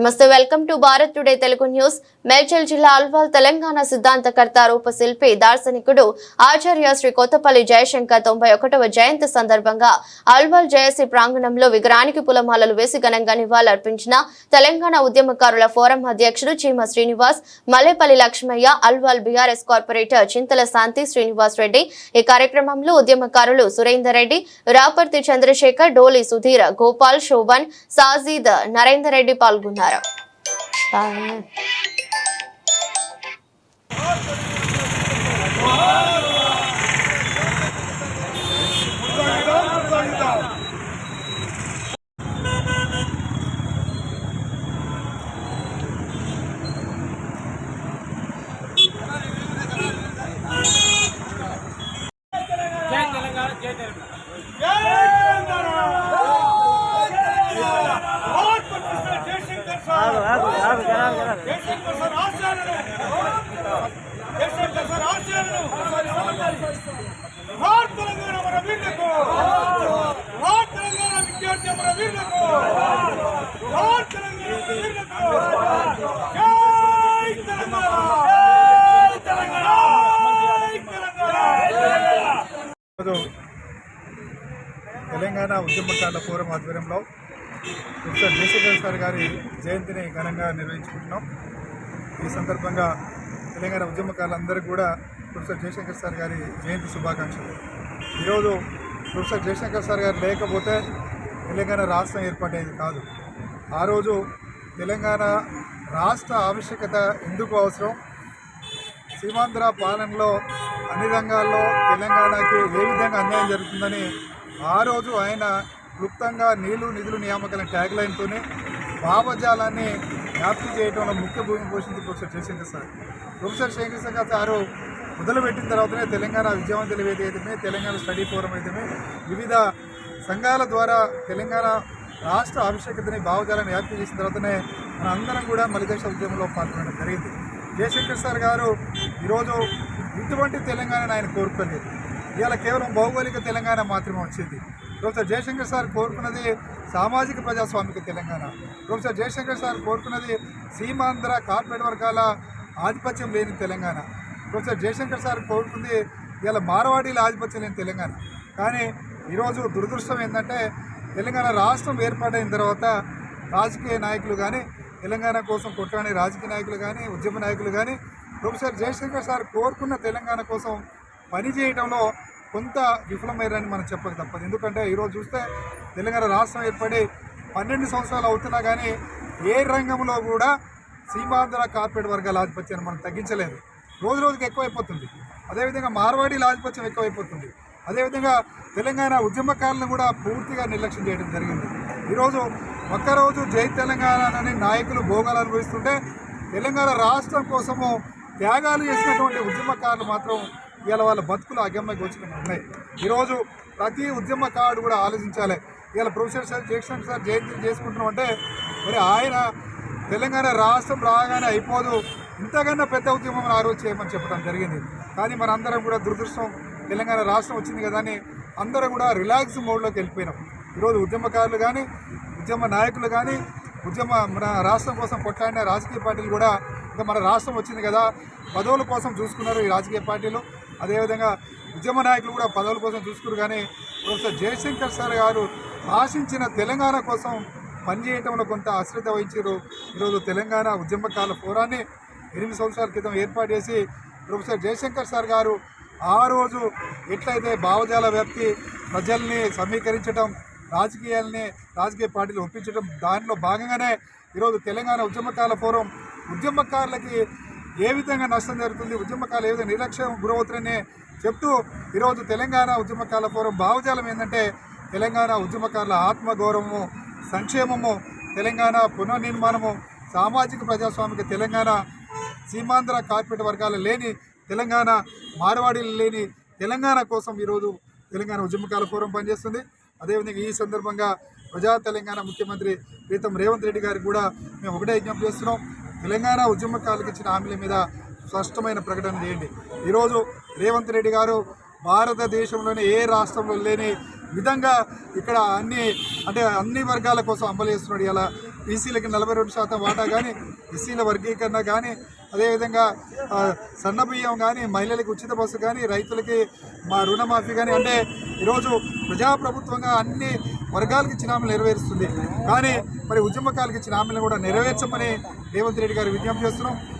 నమస్తే welcome to Bharat today Telugu news. Medchal జిల్లా అల్వాల్ తెలంగాణ సిద్ధాంతకర్త రూపశిల్పి దార్శనికుడు ఆచార్య శ్రీ కొత్తపల్లి జయశంకర్ తొంభై ఒకటవ జయంతి సందర్భంగా అల్వాల్ జయశ్రీ ప్రాంగణంలో విగ్రహానికి పులమాలలు వేసి ఘనంగా నివాళులర్పించిన తెలంగాణ ఉద్యమకారుల ఫోరం అధ్యక్షుడు చీమ శ్రీనివాస్ మల్లేపల్లి లక్ష్మయ్య అల్వాల్ బీఆర్ఎస్ కార్పొరేటర్ చింతల శాంతి శ్రీనివాస్ రెడ్డి. ఈ కార్యక్రమంలో ఉద్యమకారులు సురేందర్ రెడ్డి రాపర్తి చంద్రశేఖర్ డోలి సుధీర్ గోపాల్ శోభన్ సాజీద్ నరేందర్ రెడ్డి పాల్గొన్నారు. జై తెలంగాణ మన వీరులకు తెలంగాణ విద్యార్థి మన తెలంగాణ మన జై తెలంగాణ తెలంగాణ ఫోరం ఆధ్వర్యంలో మిస్టర్ జయశంకర్ సార్ గారి జయంతిని ఘనంగా నిర్వహించుకుంటున్నాం. ఈ సందర్భంగా తెలంగాణ ఉద్యమకారులందరూ కూడా ప్రొఫెసర్ జయశంకర్ సార్ గారి జయంతి శుభాకాంక్షలు. ఈరోజు ప్రొఫెసర్ జయశంకర్ సార్ గారు లేకపోతే తెలంగాణ రాష్ట్రం ఏర్పడేది కాదు. ఆ రోజు తెలంగాణ రాష్ట్ర ఆవశ్యకత ఎందుకు అవసరం? సీమాంధ్ర పాలనలో అన్ని రంగాల్లో తెలంగాణకి ఏ విధంగా అన్యాయం జరుగుతుందని ఆ రోజు ఆయన క్లుప్తంగా నీళ్ళు నిధులు నియామకాల ట్యాగ్ లైన్తోనే భావజాలాన్ని వ్యాప్తి చేయడంలో ముఖ్య భూమి పోషించి professor Jayashankar sir. Professor Shankar sir మొదలుపెట్టిన తర్వాతనే తెలంగాణ విద్యావంతుల వేదిక తెలంగాణ స్టడీ ఫోరం అయితేనే వివిధ సంఘాల ద్వారా తెలంగాణ రాష్ట్ర ఆవిష్యకతని భావజాలను వ్యాప్తి చేసిన తర్వాతనే మన అందరం కూడా మలిదేశ ఉద్యమంలో పాల్గొనడం జరిగింది. జయశంకర్ సార్ గారు ఈరోజు ఇటువంటి తెలంగాణను ఆయన కోరుకోలేదు. ఇవాళ కేవలం భౌగోళిక తెలంగాణ మాత్రమే వచ్చింది. ప్రొఫెసర్ జయశంకర్ సార్ కోరుకున్నది సామాజిక ప్రజాస్వామిక తెలంగాణ. ప్రొఫెసర్ జయశంకర్ సార్ కోరుకున్నది సీమాంధ్ర కార్పొరేట్ వర్గాల ఆధిపత్యం లేని తెలంగాణ. ప్రొఫెసర్ జయశంకర్ సార్ కోరుకుంది ఇలా మారవాడీల ఆధిపత్యం లేని తెలంగాణ. కానీ ఈరోజు దురదృష్టం ఏంటంటే తెలంగాణ రాష్ట్రం ఏర్పాటైన తర్వాత రాజకీయ నాయకులు కానీ తెలంగాణ కోసం కొట్టాని రాజకీయ నాయకులు కానీ ఉద్యమ నాయకులు కానీ ప్రొఫెసర్ జయశంకర్ సార్ కోరుకున్న తెలంగాణ కోసం పనిచేయడంలో కొంత విఫలమయ్యారని మనం చెప్పక తప్పదు. ఎందుకంటే ఈరోజు చూస్తే తెలంగాణ రాష్ట్రం ఏర్పడి పన్నెండు సంవత్సరాలు అవుతున్నా కానీ ఏ రంగంలో కూడా సీమాంధ్ర కార్పొరేట్ వర్గాల ఆధిపత్యాన్ని మనం తగ్గించలేదు. రోజు రోజుకి ఎక్కువైపోతుంది. అదేవిధంగా మార్వాడీల ఆధిపత్యం ఎక్కువైపోతుంది. అదేవిధంగా తెలంగాణ ఉద్యమకారులను కూడా పూర్తిగా నిర్లక్ష్యం చేయడం జరిగింది. ఈరోజు ఒక్కరోజు జై తెలంగాణ నాయకులు భోగాలు అనుభవిస్తుంటే తెలంగాణ రాష్ట్రం కోసము త్యాగాలు చేసినటువంటి ఉద్యమకారులు మాత్రం ఇవాళ వాళ్ళ బతుకులు అగమ్యకి వచ్చినవి ఉన్నాయి. ఈరోజు ప్రతి ఉద్యమకారుడు కూడా ఆలోచించాలి. ఇవాళ ప్రొఫెసర్ సార్ జగన్ సార్ జయంతి చేసుకుంటున్నాం అంటే మరి ఆయన తెలంగాణ రాష్ట్రం రాగానే అయిపోదు. ఇంతకన్నా పెద్ద ఉద్యమం ఆ రోజు చేయమని చెప్పడం జరిగింది. కానీ మనందరం కూడా దురదృష్టం తెలంగాణ రాష్ట్రం వచ్చింది కదా అని అందరూ కూడా రిలాక్స్ మోడ్లోకి వెళ్ళిపోయినాం. ఈరోజు ఉద్యమకారులు కానీ ఉద్యమ నాయకులు కానీ ఉద్యమ మన రాష్ట్రం కోసం కొట్లాడిన రాజకీయ పార్టీలు కూడా ఇంకా మన రాష్ట్రం వచ్చింది కదా పదవుల కోసం చూసుకున్నారు ఈ రాజకీయ పార్టీలు. అదేవిధంగా ఉద్యమ నాయకులు కూడా పదవుల కోసం చూసుకున్నారు కానీ ప్రొఫెసర్ జయశంకర్ సార్ గారు ఆశించిన తెలంగాణ కోసం పనిచేయటంలో కొంత అశ్రద్ధ వహించారు. ఈరోజు తెలంగాణ ఉద్యమకాల ఫోరాన్ని ఎనిమిది సంవత్సరాల క్రితం ఏర్పాటు చేసి ప్రొఫెసర్ జయశంకర్ సార్ గారు ఆ రోజు ఎట్లయితే భావజాల వ్యాప్తి ప్రజల్ని సమీకరించడం రాజకీయాల్ని రాజకీయ పార్టీలు ఒప్పించడం దానిలో భాగంగానే ఈరోజు తెలంగాణ ఉద్యమకాల ఫోరం ఉద్యమకారులకి ఏ విధంగా నష్టం జరుగుతుంది ఉద్యమకాలు ఏ విధంగా నిర్లక్ష్యం గురవుతున్నాయని చెప్తూ ఈరోజు తెలంగాణ ఉద్యమకాల ఫోరం భావజాలం ఏంటంటే తెలంగాణ ఉద్యమకారుల ఆత్మగౌరవము సంక్షేమము తెలంగాణ పునర్నిర్మాణము సామాజిక ప్రజాస్వామిక తెలంగాణ సీమాంధ్ర కార్పొరేట్ వర్గాలు లేని తెలంగాణ మార్వాడీలు లేని తెలంగాణ కోసం ఈరోజు తెలంగాణ ఉద్యమకాల ఫోరం పనిచేస్తుంది. అదేవిధంగా ఈ సందర్భంగా ప్రజా తెలంగాణ ముఖ్యమంత్రి ప్రీతం రేవంత్ రెడ్డి గారికి కూడా మేము ఒకటే విజ్ఞప్తి చేస్తున్నాం. తెలంగాణ ఉద్యమకాలకు ఇచ్చిన హామీల మీద స్పష్టమైన ప్రకటన చేయండి. ఈరోజు రేవంత్ రెడ్డి గారు భారతదేశంలోని ఏ రాష్ట్రంలో లేని విధంగా ఇక్కడ అన్ని అంటే అన్ని వర్గాల కోసం అమలు చేస్తున్నాడు. ఇలా బీసీలకి నలభై రెండు శాతం వాటా కానీ ఎస్సీల వర్గీకరణ కానీ అదేవిధంగా సన్న బియ్యం కానీ మహిళలకు ఉచిత బస్సు కానీ రైతులకి మా రుణమాఫీ కానీ అంటే ఈరోజు ప్రజాప్రభుత్వంగా అన్ని వర్గాలకు ఇచ్చిన హామీలు నెరవేరుస్తుంది. కానీ మరి ఉద్యమకాలకు ఇచ్చిన హామీలను కూడా నెరవేర్చమని రేవంత్ రెడ్డి గారు విజ్ఞప్తి చేస్తున్నాం.